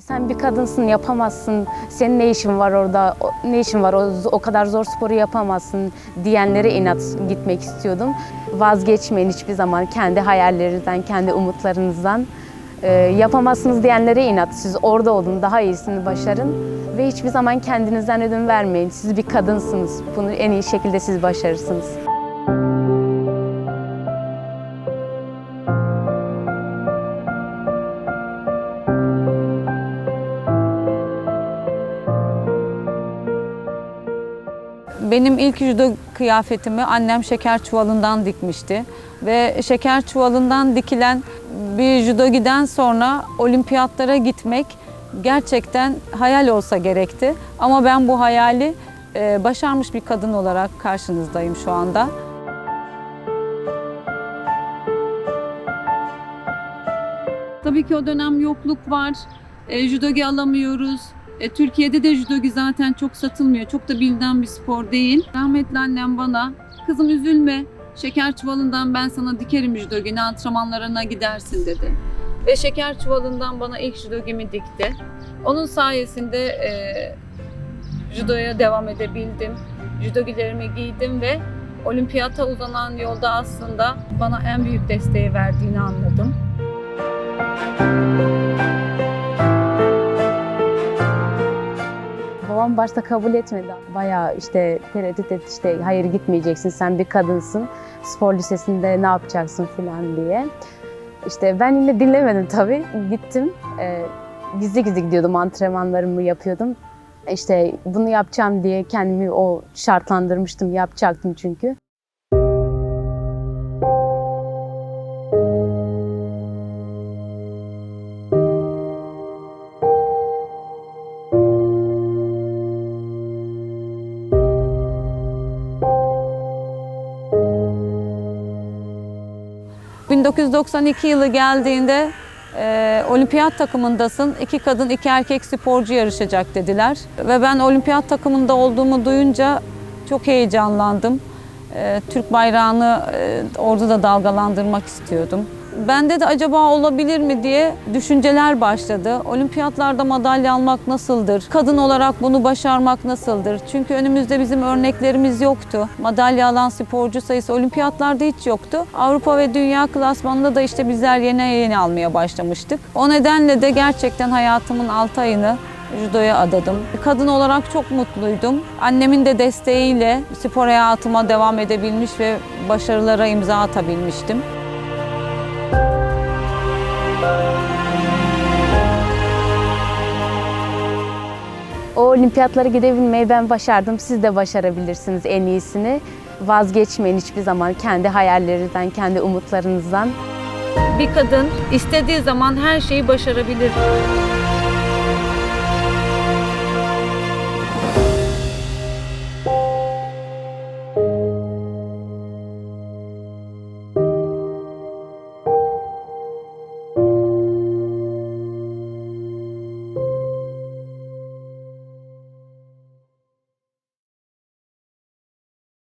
Sen bir kadınsın yapamazsın. Senin ne işin var orada? Ne işin var? O, o kadar zor sporu yapamazsın diyenlere inat gitmek istiyordum. Vazgeçmeyin hiçbir zaman kendi hayallerinizden, kendi umutlarınızdan. Ee, yapamazsınız diyenlere inat. Siz orada olun, daha iyisini başarın ve hiçbir zaman kendinizden ödün vermeyin. Siz bir kadınsınız. Bunu en iyi şekilde siz başarırsınız. Benim ilk judo kıyafetimi annem şeker çuvalından dikmişti. Ve şeker çuvalından dikilen bir judogiden sonra olimpiyatlara gitmek gerçekten hayal olsa gerekti. Ama ben bu hayali e, başarmış bir kadın olarak karşınızdayım şu anda. Tabii ki o dönem yokluk var. E, judogi alamıyoruz. E, Türkiye'de de judogi zaten çok satılmıyor. Çok da bilinen bir spor değil. Rahmetli annem bana kızım üzülme şeker çuvalından ben sana dikerim judogini antrenmanlarına gidersin dedi. Ve şeker çuvalından bana ilk judogimi dikti. Onun sayesinde e, judoya devam edebildim. Judogilerimi giydim ve olimpiyata uzanan yolda aslında bana en büyük desteği verdiğini anladım. Babam başta kabul etmedi. Bayağı işte tereddüt etti işte hayır gitmeyeceksin sen bir kadınsın. Spor lisesinde ne yapacaksın falan diye. İşte ben yine dinlemedim tabii. Gittim. Ee, gizli gizli gidiyordum antrenmanlarımı yapıyordum. İşte bunu yapacağım diye kendimi o şartlandırmıştım. Yapacaktım çünkü. 1992 yılı geldiğinde e, olimpiyat takımındasın. iki kadın iki erkek sporcu yarışacak dediler. Ve ben olimpiyat takımında olduğumu duyunca çok heyecanlandım. E, Türk bayrağını e, orada da dalgalandırmak istiyordum. Bende de acaba olabilir mi diye düşünceler başladı. Olimpiyatlarda madalya almak nasıldır? Kadın olarak bunu başarmak nasıldır? Çünkü önümüzde bizim örneklerimiz yoktu. Madalya alan sporcu sayısı olimpiyatlarda hiç yoktu. Avrupa ve dünya klasmanında da işte bizler yeni yeni almaya başlamıştık. O nedenle de gerçekten hayatımın 6 ayını judoya adadım. Kadın olarak çok mutluydum. Annemin de desteğiyle spor hayatıma devam edebilmiş ve başarılara imza atabilmiştim. Olimpiyatlara gidebilmeyi ben başardım. Siz de başarabilirsiniz en iyisini. Vazgeçmeyin hiçbir zaman kendi hayallerinizden, kendi umutlarınızdan. Bir kadın istediği zaman her şeyi başarabilir.